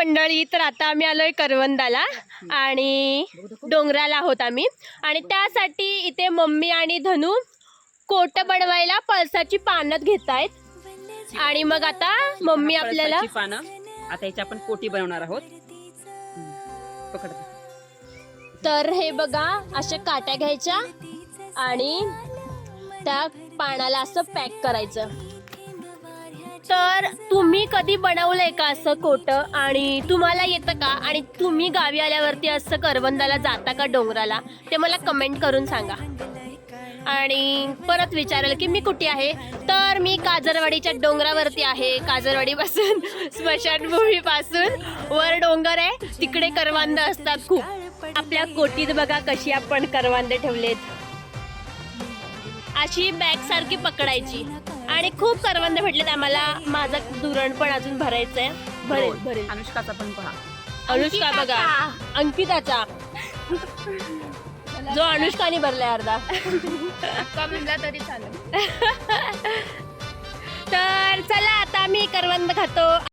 मंडळी तर आता आम्ही आलोय करवंदाला आणि डोंगराला आहोत आम्ही. आणि त्यासाठी इथे मम्मी आणि धनू कोट बनवायला पळसाची पानं घेत आहेत आणि मग आता मम्मी आपल्याला पानं. आता याची आपण कोटी बनवणार आहोत. पकड. तर हे बघा अशा काट्या घ्यायच्या आणि त्या पानाला असं पॅक करायचं. तर तुम्ही कधी बनवलंय का असं कोट आणि तुम्हाला येतं का? आणि तुम्ही गावी आल्यावरती असं करवंदाला जाता का डोंगराला? ते मला कमेंट करून सांगा. आणि परत विचारेल की मी कुठे आहे? तर मी काजरवाडीच्या डोंगरावरती आहे. काजरवाडीपासून स्मशानभूमीपासून वर डोंगर आहे. तिकडे करवांद असतात खूप. आपल्या कोटीत बघा कशी आपण करवांदे ठेवलेत. अशी बॅग सारखी पकडायची. आणि खूप करवंदे भेटलेत. आम्हाला माझा दुरण पण अजून भरायचंय. भरेल भरेल. अनुष्काचा पण पहा. अनुष्का बघा अंकिताचा. जो अनुष्काने भरलाय अर्धा. म्हणला तरी चालेल. तर चला आता आम्ही करवंद खातो.